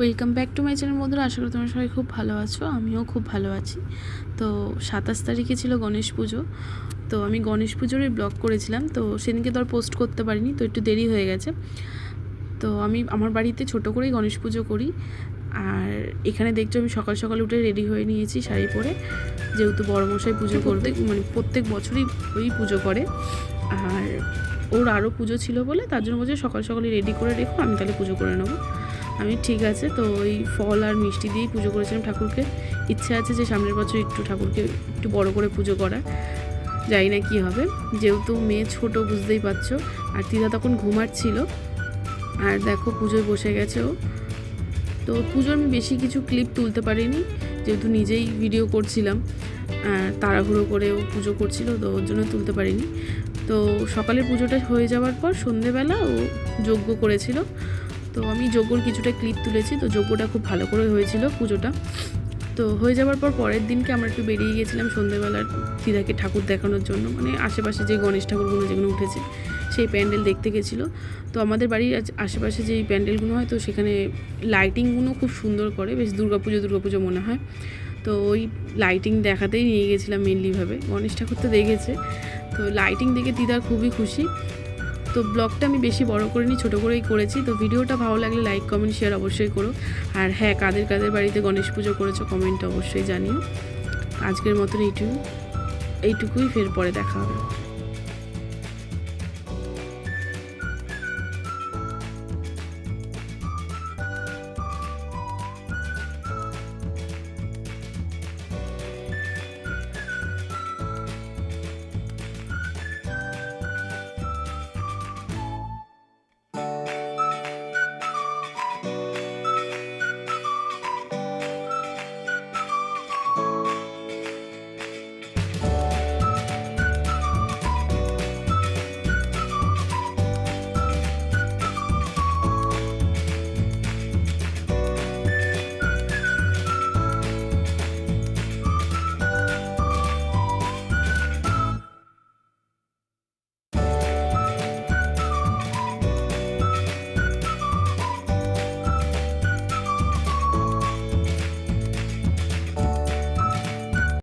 Welcome back to my channel বন্ধুরা। আশা করি তোমরা সবাই খুব ভালো আছো। আমিও খুব ভালো আছি। তো সাতাশ তারিখে ছিল গণেশ পুজো। তো আমি গণেশ পুজোরই ব্লগ করেছিলাম। তো সেদিনকে তো আর পোস্ট করতে পারিনি, তো একটু দেরি হয়ে গেছে। তো আমি আমার বাড়িতে ছোট করেই গণেশ পুজো করি। আর এখানে দেখছ আমি সকাল সকাল উঠে রেডি হয়ে নিয়েছি শাড়ি পরে। যেহেতু বড় মশাই পুজো করতে মানে প্রত্যেক বছরই ওই পুজো করে। আর ওর আরও পুজো ছিল বলে তার জন্য বলছে সকাল সকালে রেডি করে রেখো, আমি তাহলে পুজো করে নেব। আমি ঠিক আছে, তো ওই ফল আর মিষ্টি দিয়েই পুজো করেছিলাম ঠাকুরকে। ইচ্ছে আছে যে সামনের বছর একটু ঠাকুরকে একটু বড় করে পুজো করার। জানি না কী হবে। যেহেতু মেয়ে ছোট, বুঝতেই পারছ। আর দিদা তখন ঘুমাচ্ছিল। আর দেখো পুজোয় বসে গেছে ও। তো পুজোর আমি বেশি কিছু ক্লিপ তুলতে পারিনি, যেহেতু নিজেই ভিডিও করছিলাম। আর তাড়াহুড়ো করে ও পুজো করছিল, তো ওর জন্য তুলতে পারিনি। তো সকালের পুজোটা হয়ে যাওয়ার পর সন্ধেবেলা ও যজ্ঞ করেছিল। তো আমি যজ্ঞর কিছুটা ক্লিপ তুলেছি, তো যজ্ঞটা খুব ভালো করে হয়েছিল পুজোটা। তো হয়ে যাওয়ার পর পরের দিনকে আমরা একটু বেরিয়ে গেছিলাম সন্ধেবেলার দিদাকে ঠাকুর দেখানোর জন্য। মানে আশেপাশে যে গণেশ ঠাকুরগুলো যেগুলো উঠেছে, সেই প্যান্ডেল দেখতে গেছিল। তো আমাদের বাড়ির আশেপাশে যেই প্যান্ডেলগুলো হয়, তো সেখানে লাইটিংগুলো খুব সুন্দর করে, বেশ দুর্গাপুজো দুর্গাপুজো মনে হয়। তো ওই লাইটিং দেখাতেই নিয়ে গেছিলাম মেনলিভাবে গণেশ ঠাকুর তো দেখেছে। তো লাইটিং দেখে দিদার খুবই খুশি। তো ব্লগটা আমি বেশি বড় করিনি, ছোট করেই করেছি। তো ভিডিওটা ভালো লাগলে লাইক, কমেন্ট শেয়ার অবশ্যই করো। আর হ্যাঁ কাদের কাদের বাড়িতে গণেশ পুজো করেছ কমেন্ট অবশ্যই জানিও। আজকের মতন এইটুকু, এইটুকুই, ফের পরে দেখা হবে।